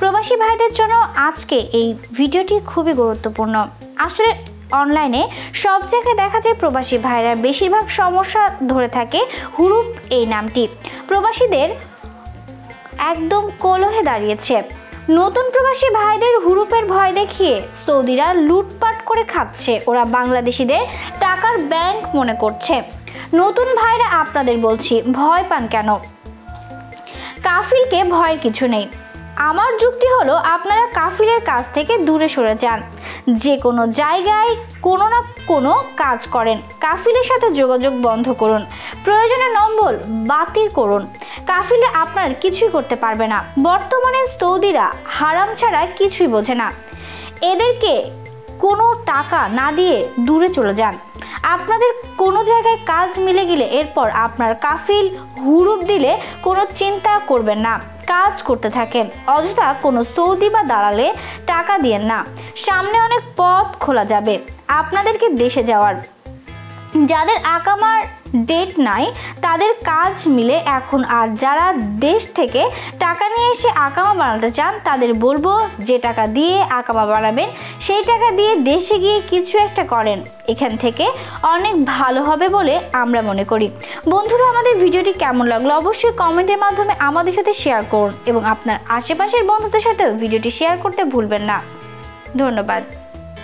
প্রবাসী ভাইদের জন্য আজকে এই ভিডিওটি খুবই গুরুত্বপূর্ণ। আসলে অনলাইনে সব জায়গায় দেখা যায় প্রবাসী ভাইরা বেশিরভাগ সমস্যা ধরে থাকে হুরুপ এই নামটি। প্রবাসীদের একদম কলহে দাঁড়িয়েছে। নতুন প্রবাসী ভাইদের হুরুপের ভয় দেখিয়ে সৌদিরা লুটপাট করে খাচ্ছে। ওরা বাংলাদেশিদের টাকার ব্যাংক মনে করছে। নতুন ভাইরা আপনাদের বলছি, ভয় পান কেন? কাফিলকে ভয়ের কিছু নেই। আমার যুক্তি হলো আপনারা কাফিলের কাছ থেকে দূরে সরে যান। যে কোনো জায়গায় কোনো না কোনো কাজ করেন। কাফিলের সাথে যোগাযোগ বন্ধ করুন। প্রয়োজনে নম্বর বাতিল করুন। কাফিলে আপনার কিছুই করতে পারবে না। বর্তমানে সৌদিরা হারাম ছাড়া কিছুই বোঝে না। এদেরকে কোনো টাকা না দিয়ে দূরে চলে যান। আপনাদের কোনো জায়গায় কাজ মিলে গেলে এরপর আপনার কাফিল হুরুপ দিলে কোনো চিন্তা করবেন না। কাজ করতে থাকেন। অযথা কোনো সৌদি বা দালালে টাকা দিয়েন না। সামনে অনেক পথ খোলা যাবে। আপনাদেরকে দেশে যাওয়ার যাদের আকামার ডেট নাই, তাদের কাজ মিলে এখন আর যারা দেশ থেকে টাকা নিয়ে এসে আকামা বানাতে চান, তাদের বলব যে টাকা দিয়ে আকামা বানাবেন, সেই টাকা দিয়ে দেশে গিয়ে কিছু একটা করেন। এখান থেকে অনেক ভালো হবে বলে আমরা মনে করি। বন্ধুরা, আমাদের ভিডিওটি কেমন লাগল অবশ্যই কমেন্টের মাধ্যমে আমাদের সাথে শেয়ার করুন এবং আপনার আশেপাশের বন্ধুদের সাথেও ভিডিওটি শেয়ার করতে ভুলবেন না। ধন্যবাদ।